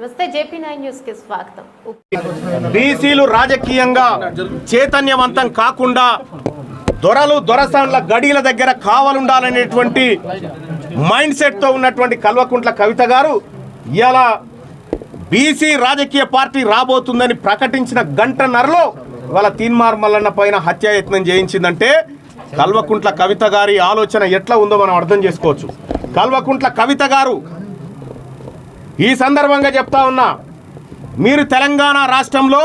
నమస్తే జేపీ న్యూస్కి స్వాగతం. బీసీలు రాజకీయంగా చైతన్యవంతం కాకుండా దొరలు దొరసాన్ల గడిల దగ్గర కావాలుండాలనేటువంటి మైండ్ సెట్తో ఉన్నటువంటి కల్వకుంట్ల కవిత గారు ఇలా బీసీ రాజకీయ పార్టీ రాబోతుందని ప్రకటించిన గంటన్నరలో వాళ్ళ తీన్మార్ మల్లన్న పైన హత్యాయత్నం చేయించిందంటే కల్వకుంట్ల కవిత గారి ఆలోచన ఎట్లా ఉందో మనం అర్థం చేసుకోవచ్చు. కల్వకుంట్ల కవిత గారు ఈ సందర్భంగా చెప్తా ఉన్నా మీరు తెలంగాణ రాష్ట్రంలో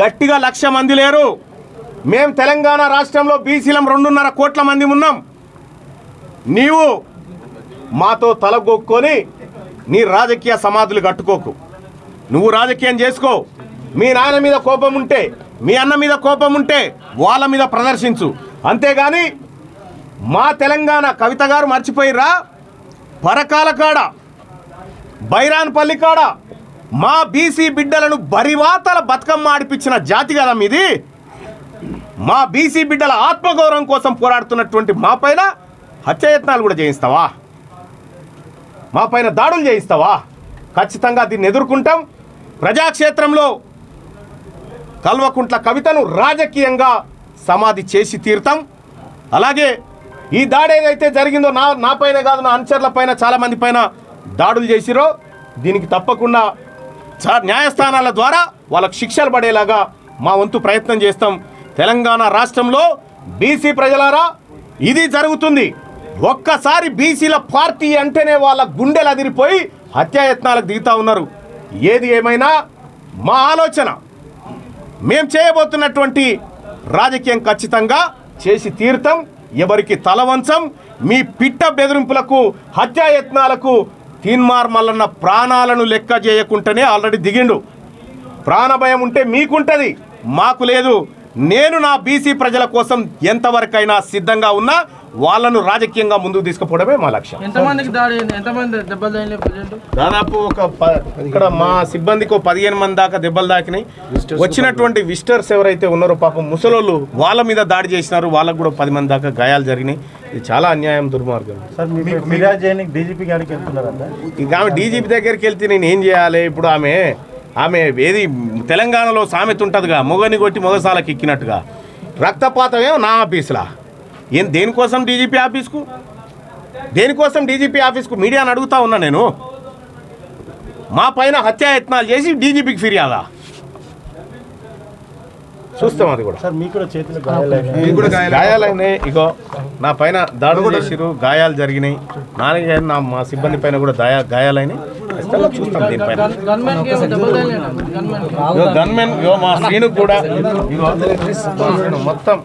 గట్టిగా లక్ష మంది లేరు. మేము తెలంగాణ రాష్ట్రంలో బీసీలం రెండున్నర కోట్ల మంది ఉన్నాం. నీవు మాతో తలగొక్కొని నీ రాజకీయ సమాధులు కట్టుకోకు. నువ్వు రాజకీయం చేసుకో. మీ నాయన మీద కోపం ఉంటే మీ అన్న మీద కోపం ఉంటే వాళ్ళ మీద ప్రదర్శించు. అంతేగాని మా తెలంగాణ కవిత గారు మర్చిపోయిరా పరకాల కాడ బైరాన్పల్లి కాడ మా బీసీ బిడ్డలను బరివాతల బతుకమ్మ ఆడిపించిన జాతి కదా మీది. మా బీసీ బిడ్డల ఆత్మగౌరవం కోసం పోరాడుతున్నటువంటి మా పైన హత్యాయత్నాలు కూడా చేయిస్తావా? మా పైన దాడులు చేయిస్తావా? ఖచ్చితంగా దీన్ని ఎదుర్కొంటాం. ప్రజాక్షేత్రంలో కల్వకుంట్ల కవితను రాజకీయంగా సమాధి చేసి తీరుతాం. అలాగే ఈ దాడి ఏదైతే జరిగిందో నా నా పైన కాదు నా అనుచరుల పైన చాలామంది పైన దాడులు చేసిరో దీనికి తప్పకుండా చ- న్యాయస్థానాల ద్వారా వాళ్ళకు శిక్షలు పడేలాగా మా వంతు ప్రయత్నం చేస్తాం. తెలంగాణ రాష్ట్రంలో బీసీ ప్రజలారా ఇది జరుగుతుంది. ఒక్కసారి బీసీల పార్టీ అంటేనే వాళ్ళ గుండెలు అదిరిపోయి హత్యాయత్నాలకు దిగుతా ఉన్నారు. ఏది ఏమైనా మా ఆలోచన. మేం చేయబోతున్నటువంటి రాజకీయం ఖచ్చితంగా చేసి తీర్థం ఎవరికి తలవంచం మీ పిట్ట బెదిరింపులకు హత్యాయత్నాలకు తీన్మార్ మల్లన్న ప్రాణాలను లెక్క చేయకుంటేనే ఆల్రెడీ దిగిండు. ప్రాణభయం ఉంటే మీకుంటుంది మాకు లేదు. నేను నా బీసీ ప్రజల కోసం ఎంతవరకైనా సిద్ధంగా ఉన్నా వాళ్ళను రాజకీయంగా ముందుకు తీసుకుపోవడమే మా లక్ష్యం. దాదాపు ఒక ప- ఇక్కడ మా సిబ్బందికి పదిహేను మంది దాకా దెబ్బలు దాకినాయి వచ్చినటువంటి విజిటర్స్ ఎవరైతే ఉన్నారో పాపం ముసలోళ్ళు వాళ్ళ మీద దాడి చేసినారు. వాళ్ళకు కూడా పది మంది దాకా గాయాలు జరిగినాయి. ఇది చాలా అన్యాయం దుర్మార్గం. ఇక ఆమె డీజీపీ దగ్గరికి వెళ్తే నేను ఏం చేయాలి? ఇప్పుడు ఆమె ఆమె ఏది తెలంగాణలో సామెత ఉంటుందిగా మొగని కొట్టి మొగసాలకు ఎక్కినట్టుగా రక్తపాతమేమో నా ఆఫీసులా? ఏం దేనికోసం డీజీపీ ఆఫీస్కు? దేనికోసం డీజీపీ ఆఫీస్కు మీడియాని అడుగుతా ఉన్నా నేను? మా పైన హత్యాయత్నాలు చేసి డీజీపీకి ఫిర్యాదా? చూస్తాం అది కూడా. సార్ మీకు కూడా చేతులు గాయాలైనాయి ఇగో నా పైన దాడులు చేసిరు గాయాలు జరిగినాయి. నాన్నగారు నా మా సిబ్బంది పైన కూడా గాయా గాయాలైనాయి ఖచ్చితంగా చూస్తాం దీనిపైన ఇగో గన్మెన్ ఇగో మా శ్రీను కూడా ఇగో మొత్తం